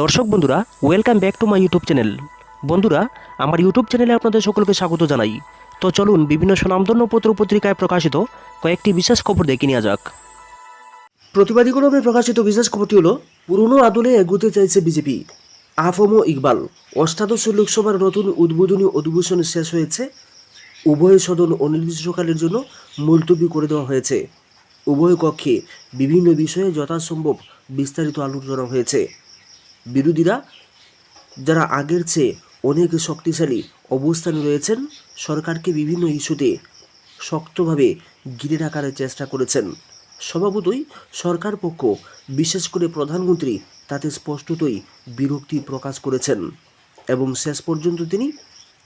দর্শক বন্ধুরা welcome back to my YouTube channel বন্ধুরা, আমার ইউটিউব চ্যানেলে আপনাদের সকলকে স্বাগত জানাই। তো চলুন বিভিন্ন সুনামধন্য পত্র পত্রিকায় প্রকাশিত কয়েকটি বিশেষ খবর দেখে নেওয়া যাক। প্রতিবাদী কলমে প্রকাশিত বিশেষ খবরটি হলো, পুরনো আদলে এগুতে চাইছে বিজেপি। আফমো ইকবাল, অষ্টাদশ লোকসভার নতুন উদ্বোধনী অধিবেশন শেষ হয়েছে। উভয় সদন অনির্দিষ্টকালের জন্য মুলতবি করে দেওয়া হয়েছে। উভয় কক্ষে বিভিন্ন বিষয়ে যথাসম্ভব বিস্তারিত আলোচনা হয়েছে। বিরোধীরা, যারা আগের চেয়ে অনেক শক্তিশালী অবস্থানে রয়েছেন, সরকারকে বিভিন্ন ইস্যুতে শক্তভাবে ঘিরে রাখার চেষ্টা করেছেন। স্বভাবতই সরকার পক্ষ, বিশেষ করে প্রধানমন্ত্রী, তাতে স্পষ্টতই বিরক্তি প্রকাশ করেছেন এবং শেষ পর্যন্ত তিনি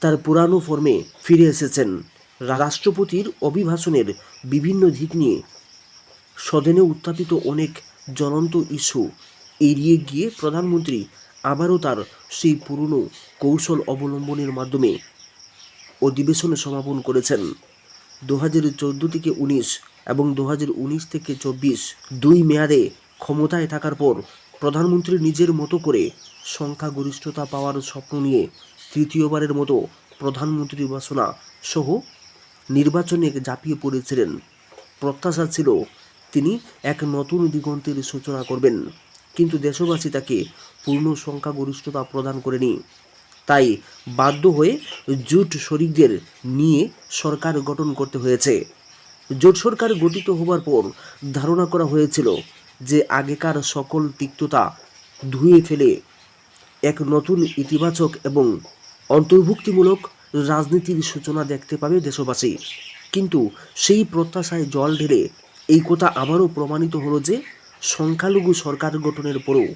তার পুরানো ফর্মে ফিরে এসেছেন। রাষ্ট্রপতির অভিভাষণের বিভিন্ন দিক নিয়ে সদনে উত্থাপিত অনেক জ্বলন্ত ইস্যু এড়িয়ে গিয়ে প্রধানমন্ত্রী আবারও তার সেই পুরনো কৌশল অবলম্বনের মাধ্যমে অধিবেশনে সমাপন করেছেন। দু হাজার চোদ্দ থেকে উনিশ এবং দু হাজার উনিশ থেকে চব্বিশ দুই মেয়াদে ক্ষমতায় থাকার পর প্রধানমন্ত্রী নিজের মতো করে সংখ্যাগরিষ্ঠতা পাওয়ার স্বপ্ন নিয়ে তৃতীয়বারের মতো প্রধানমন্ত্রী বাসনা সহ নির্বাচনে ঝাঁপিয়ে পড়েছিলেন। প্রত্যাশা ছিল তিনি এক নতুন দিগন্তের সূচনা করবেন। কিন্তু দেশবাসী তাকে পূর্ণ সংখ্যাগরিষ্ঠতা প্রদান করেনি। তাই বাধ্য হয়ে জোট শরিকদের নিয়ে সরকার গঠন করতে হয়েছে। জোট সরকার গঠিত হবার পর ধারণা করা হয়েছিল যে আগেকার সকল তিক্ততা ধুয়ে ফেলে এক নতুন ইতিবাচক এবং অন্তর্ভুক্তিমূলক রাজনীতির সূচনা দেখতে পাবে দেশবাসী। কিন্তু সেই প্রত্যাশায় জল ঢেলে এই কথা আবারও প্রমাণিত হলো যে সংখ্যালঘু সরকার গঠনের পরও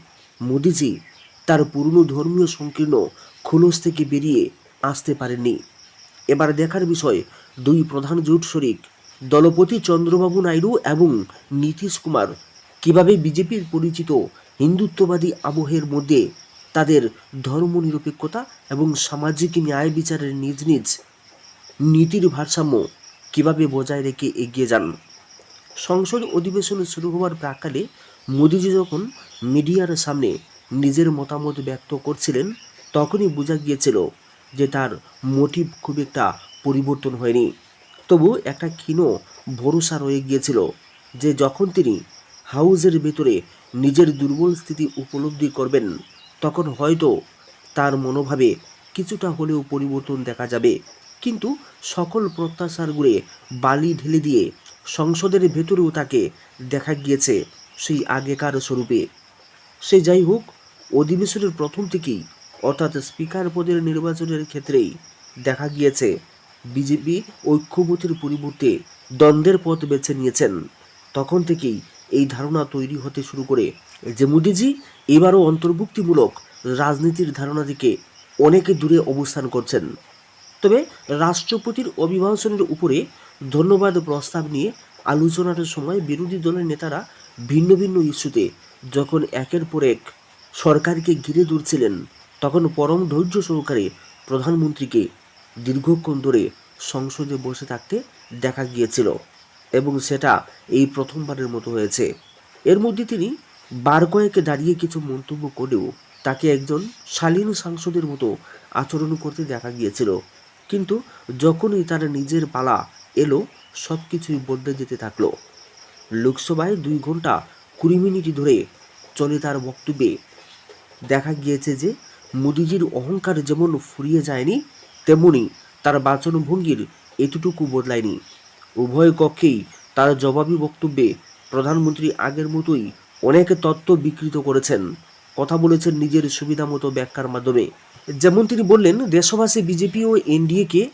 মোদিজি তার পুরনো ধর্মীয় সংকীর্ণ খোলস থেকে বেরিয়ে আসতে পারেননি। এবার দেখার বিষয়, দুই প্রধান জোট শরিক দলপতি চন্দ্রবাবু নাইডু এবং নীতিশ কুমার কীভাবে বিজেপির পরিচিত হিন্দুত্ববাদী আবহের মধ্যে তাদের ধর্মনিরপেক্ষতা এবং সামাজিক ন্যায় বিচারের নিজ নিজ নীতির ভারসাম্য কীভাবে বজায় রেখে এগিয়ে যান? সংসদ অধিবেশন শুরু হওয়ার প্রাকালে মোদিজি যখন মিডিয়ার সামনে নিজের মতামত ব্যক্ত করছিলেন, তখনই বোঝা গিয়েছিল যে তার মোটিভ খুব একটা পরিবর্তন হয়নি। তবু একটা ক্ষীণ ভরসা রয়ে গিয়েছিল যে যখন তিনি হাউজের ভেতরে নিজের দুর্বল স্থিতি উপলব্ধি করবেন, তখন হয়তো তার মনোভাবে কিছুটা হলেও পরিবর্তন দেখা যাবে। কিন্তু সকল প্রত্যাশার গুড়ে বালি ঢেলে দিয়ে সংসদের ভেতরেও তাকে দেখা গিয়েছে সেই আগেকার স্বরূপে। সে যাই হোক, অধিবেশনের প্রথম থেকেই অর্থাৎ স্পিকার পদের নির্বাচনের ক্ষেত্রেই দেখা গিয়েছে বিজেপি ঐক্যবুথের পরিবর্তে দ্বন্দ্বের পথ বেছে নিয়েছেন। তখন থেকেই এই ধারণা তৈরি হতে শুরু করে যে মোদিজি এবারও অন্তর্ভুক্তিমূলক রাজনীতির ধারণা থেকে অনেকে দূরে অবস্থান করছেন। তবে রাষ্ট্রপতির অভিভাষণের উপরে ধন্যবাদ প্রস্তাব নিয়ে আলোচনার সময় বিরোধী দলের নেতারা ভিন্ন ভিন্ন ইস্যুতে যখন একের পর এক সরকারকে ঘিরে ধরছিলেন, তখন পরম ধৈর্য সহকারে প্রধানমন্ত্রীকে দীর্ঘক্ষণ ধরে সংসদে বসে থাকতে দেখা গিয়েছিল এবং সেটা এই প্রথমবারের মতো হয়েছে। এর মধ্যে তিনি বার কয়েকে দাঁড়িয়ে কিছু মন্তব্য করেও তাকে একজন শালীন সাংসদের মতো আচরণ করতে দেখা গিয়েছিল। কিন্তু যখনই তার নিজের পালা এলো সব কিছুই বদলে যেতে থাকল। লোকসভায় দুই ঘণ্টা কুড়ি মিনিট ধরে চলে তার বক্তব্যে। দেখা গিয়েছে যে, মোদিজির অহংকার যেমন ফুরিয়ে যায়নি, তেমনি তার বাচনভঙ্গির এতটুকু বদলায়নি। উভয় কক্ষেই তার জবাবি বক্তব্যে প্রধানমন্ত্রী আগের মতোই অনেক তত্ত্ব বিকৃত করেছেন। কথা বলেছেন নিজের সুবিধা মতো ব্যাখ্যার মাধ্যমে। যেমন তিনি বললেন, দেশবাসী বিজেপি ও এনডিএকে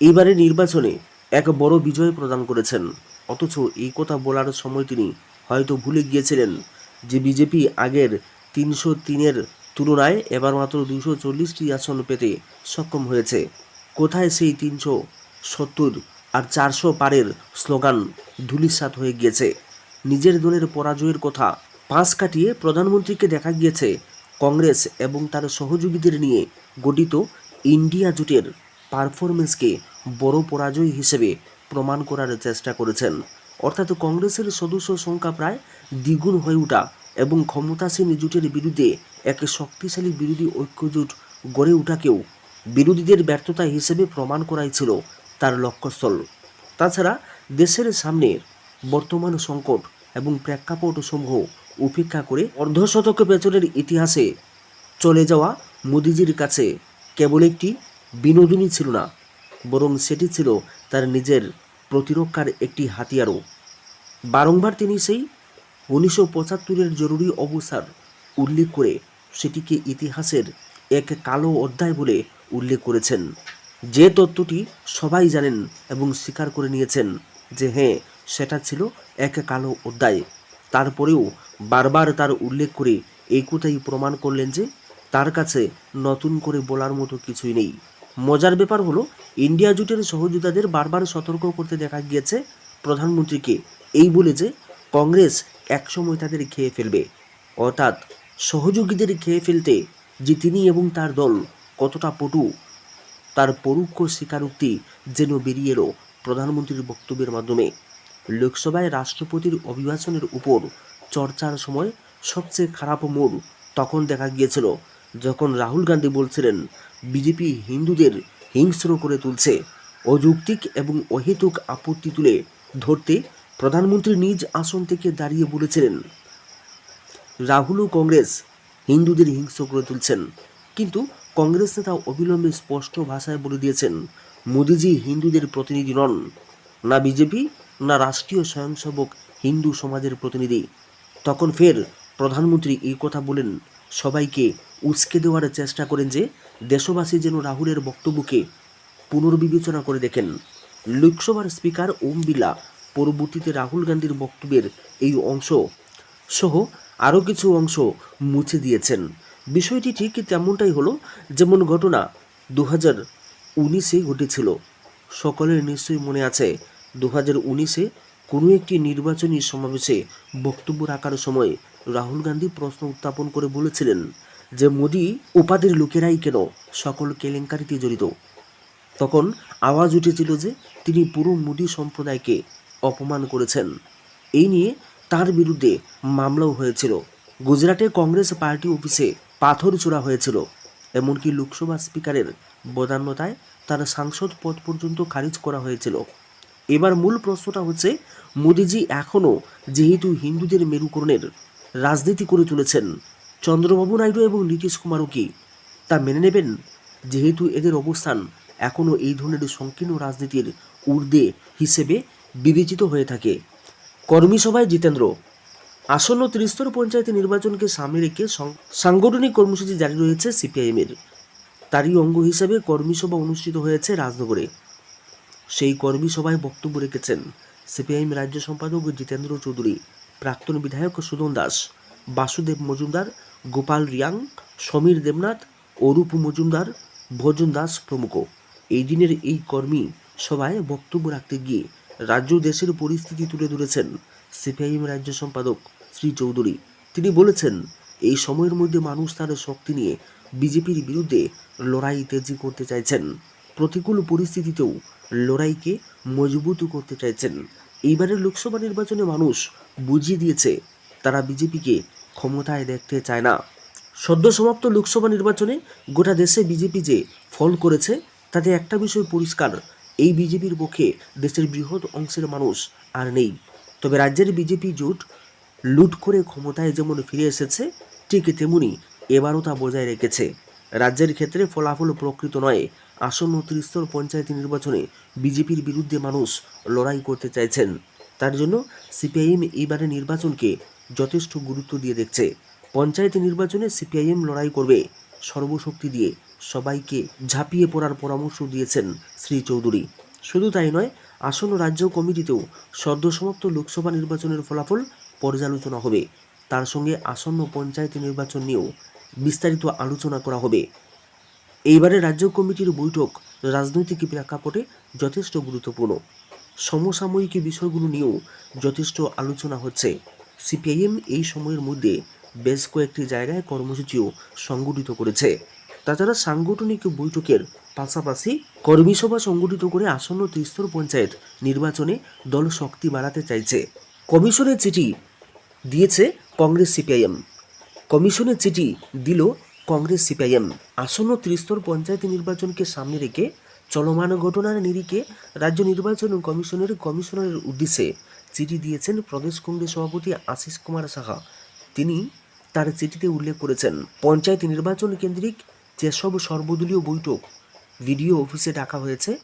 এবারে নির্বাচনে এক বড় বিজয় প্রদান করেছেন। অথচ এই কথা বলার সময় তিনি হয়তো ভুলে গিয়েছিলেন যে বিজেপি আগের তিনশো তিনের তুলনায় এবার মাত্র দুশো চল্লিশটি আসন পেতে সক্ষম হয়েছে। কোথায় সেই তিনশো সত্তর আর চারশো পারের স্লোগান ধুলিসাৎ হয়ে গিয়েছে? নিজের দলের পরাজয়ের কথা পাশ কাটিয়ে প্রধানমন্ত্রীকে দেখা গিয়েছে কংগ্রেস এবং তার সহযোগীদের নিয়ে গঠিত ইন্ডিয়া জোটের পারফরমেন্সকে বড় পরাজয় হিসেবে প্রমাণ করার চেষ্টা করেছেন। অর্থাৎ কংগ্রেসের সদস্য সংখ্যা প্রায় দ্বিগুণ হয়ে ওঠা এবং ক্ষমতাসীন জোটের বিরুদ্ধে এক শক্তিশালী বিরোধী ঐক্যজোট গড়ে ওঠাকেও বিরোধীদের ব্যর্থতা হিসেবে প্রমাণ করাই ছিল তার লক্ষ্যস্থল। তাছাড়া দেশের সামনে বর্তমান সংকট এবং প্রেক্ষাপট সমূহ উপেক্ষা করে অর্ধশতক পেছনের ইতিহাসে চলে যাওয়া মোদিজির কাছে কেবল একটি বিনোদনী ছিল না, বরং সেটি ছিল তার নিজের প্রতিরক্ষার একটি হাতিয়ারও। বারংবার তিনি সেই উনিশশো পঁচাত্তরের জরুরি অবস্থার উল্লেখ করে সেটিকে ইতিহাসের এক কালো অধ্যায় বলে উল্লেখ করেছেন। যে তত্ত্বটি সবাই জানেন এবং স্বীকার করে নিয়েছেন যে হ্যাঁ সেটা ছিল এক কালো অধ্যায়। তারপরেও বারবার তার উল্লেখ করে এই কথাই প্রমাণ করলেন যে তার কাছে নতুন করে বলার মতো কিছুই নেই। মজার ব্যাপার হলো, ইন্ডিয়া জোটের সহযোদ্ধাদের বারবার সতর্ক করতে দেখা গিয়েছে প্রধানমন্ত্রীকে। এই বলে যে, কংগ্রেস একসময় তাদের খেয়ে ফেলবে। অর্থাৎ সহযোগীদের খেয়ে ফেলতে যে তিনি এবং তার দল কতটা পটু, তার পরোক্ষ স্বীকারোক্তি যেন বেরিয়ে এলো প্রধানমন্ত্রীর বক্তব্যের মাধ্যমে। লোকসভায় রাষ্ট্রপতির অভিভাষণের উপর চর্চার সময় সবচেয়ে খারাপ মোড় তখন দেখা গিয়েছিল যখন রাহুল গান্ধী বলছিলেন, বিজেপি হিন্দুদের হিংস্র করে তুলছে, অযৌক্তিক এবং অহেতুক আপত্তি তুলে ধরতে প্রধানমন্ত্রী নিজ আসন থেকে দাঁড়িয়ে বলেছিলেন। রাহুল ও কংগ্রেস হিন্দুদের হিংস্র করে তুলছেন, কিন্তু কংগ্রেস নেতা অবিলম্বে স্পষ্ট ভাষায় বলে দিয়েছেন, মোদিজি হিন্দুদের প্রতিনিধি নন, না বিজেপি, না রাষ্ট্রীয় স্বয়ংসেবক হিন্দু সমাজের প্রতিনিধি। তখন ফের প্রধানমন্ত্রী এই কথা বলেন সবাইকে উস্কে দেওয়ার চেষ্টা করেন যে দেশবাসী যেন রাহুলের বক্তব্যকে পুনর্বিবেচনা করে দেখেন। লোকসভার স্পিকার ওম বিলা পরবর্তীতে রাহুল গান্ধীর বক্তব্যের এই অংশ সহ আরও কিছু অংশ মুছে দিয়েছেন। বিষয়টি ঠিক তেমনটাই হলো যেমন ঘটনা দু হাজার উনিশে ঘটেছিল। সকলের নিশ্চয়ই মনে আছে দু হাজার উনিশে কোনো একটি নির্বাচনী সমাবেশে বক্তব্য রাখার সময় রাহুল গান্ধী প্রশ্ন উত্থাপন করে বলেছিলেন যে মোদি উপাধির লোকেরাই কেন সকল কেলেঙ্কারিতে জড়িত। তখন আওয়াজ উঠেছিল যে তিনি পুরো মোদি সম্প্রদায়কে অপমান করেছেন। এই নিয়ে তার বিরুদ্ধে মামলাও হয়েছিল। গুজরাটে কংগ্রেস পার্টি অফিসে পাথর ছোড়া হয়েছিল। এমনকি লোকসভা স্পিকারের বদান্যতায় তার সাংসদ পদ পর্যন্ত খারিজ করা হয়েছিল। এবার মূল প্রশ্নটা হচ্ছে, মোদিজি এখনও যেহেতু হিন্দুদের মেরুকরণের রাজনীতি করে তুলেছেন চন্দ্রবাবু নাইডু এবং নীতিশ কুমারও কি? তা মেনে নেবেন? যেহেতু এদের অবস্থান এখনও এই ধরনের সংকীর্ণ রাজনীতির ঊর্ধ্বে হিসেবে বিবেচিত হয়ে থাকে। কর্মী সভায় জিতেন্দ্র। আসন্ন ত্রিস্তর পঞ্চায়েত নির্বাচনকে সামনে রেখে সাংগঠনিক কর্মসূচি জারি রয়েছে সিপিআইএমের। তারই অঙ্গ হিসেবে কর্মী সভা অনুষ্ঠিত হয়েছে রাজনগরে। সেই কর্মী সভায় বক্তব্য রেখেছেন সিপিআইএম রাজ্য সম্পাদক জিতেন্দ্র চৌধুরী। প্রাক্তন বিধায়ক সুদন দাস, বাসুদেব মজুমদার, গোপাল রিয়াং, সমীর দেবনাথ, অরূপ মজুমদার, ভোজন দাস প্রমুখ। এই দিনের এই কর্মী সভায় বক্তব্য রাখতে গিয়ে রাজ্য দেশের পরিস্থিতি তুলে ধরেছেন সিপিআইএম রাজ্য সম্পাদক শ্রী চৌধুরী। তিনি বলেছেন, এই সময়ের মধ্যে মানুষ তার শক্তি নিয়ে বিজেপির বিরুদ্ধে লড়াই তেজি করতে চাইছেন। প্রতিকূল পরিস্থিতিতেও লড়াইকে মজবুত করতে চাইছেন। এইবারের লোকসভা নির্বাচনে মানুষ বুঝিয়ে দিয়েছে, তারা বিজেপিকে ক্ষমতায় দেখতে চায় না। সদ্য সমাপ্ত লোকসভা নির্বাচনে গোটা দেশে বিজেপি যে ফল করেছে, তাতে একটা বিষয় পরিষ্কার, এই বিজেপির পক্ষে দেশের বৃহৎ অংশের মানুষ আর নেই। তবে রাজ্যের বিজেপি জোট লুট করে ক্ষমতায় যেমন ফিরে এসেছে, ঠিক তেমনি এবারও তা বজায় রেখেছে। রাজ্যের ক্ষেত্রে ফলাফল প্রকৃত নয়। আসন্ন ত্রিস্তর পঞ্চায়েত নির্বাচনে বিজেপির বিরুদ্ধে মানুষ লড়াই করতে চাইছেন। তার জন্য সিপিআইএম এইবারে নির্বাচনকে যথেষ্ট গুরুত্ব দিয়ে দেখছে। পঞ্চায়েত নির্বাচনে সিপিআইএম লড়াই করবে। সর্বশক্তি দিয়ে সবাইকে ঝাঁপিয়ে পড়ার পরামর্শ দিয়েছেন শ্রী চৌধুরী। শুধু তাই নয়, আসন্ন রাজ্য কমিটিতেও সদ্যসমাপ্ত লোকসভা নির্বাচনের ফলাফল পর্যালোচনা হবে। তার সঙ্গে আসন্ন পঞ্চায়েত নির্বাচন নিয়েও বিস্তারিত আলোচনা করা হবে। এইবারে রাজ্য কমিটির বৈঠক রাজনৈতিক প্রেক্ষাপটে যথেষ্ট গুরুত্বপূর্ণ। সমসাময়িক বিষয়গুলো নিয়েও যথেষ্ট আলোচনা হচ্ছে। সিপিআইএম এই সময়ের মধ্যে বেশ কয়েকটি জায়গায় কর্মসূচিও সংগঠিত করেছে। তাছাড়া সাংগঠনিক বৈঠকের পাশাপাশি কর্মী সভা সংগঠিত করে আসন্ন ত্রিস্তর পঞ্চায়েত নির্বাচনে দল শক্তি বাড়াতে চাইছে। কমিশনের চিঠি দিয়েছে কংগ্রেস সিপিআইএম। কমিশনের চিঠি দিল কংগ্রেস সিপিআইএম। আসন্ন ত্রিস্তর পঞ্চায়েত নির্বাচনকে সামনে রেখে চলমান ঘটনার নিরিখে রাজ্য নির্বাচন কমিশনের কমিশনারের উদ্দেশ্যে চিঠি দিয়েছেন প্রদেশ কংগ্রেস সভাপতি আশিস কুমার সাহা। তিনি তার চিঠিতে উল্লেখ করেছেন, পঞ্চায়েত নির্বাচন কেন্দ্রিক যেসব সর্বদলীয় বৈঠক, ভিডিও অফিসে ডাকা হয়েছে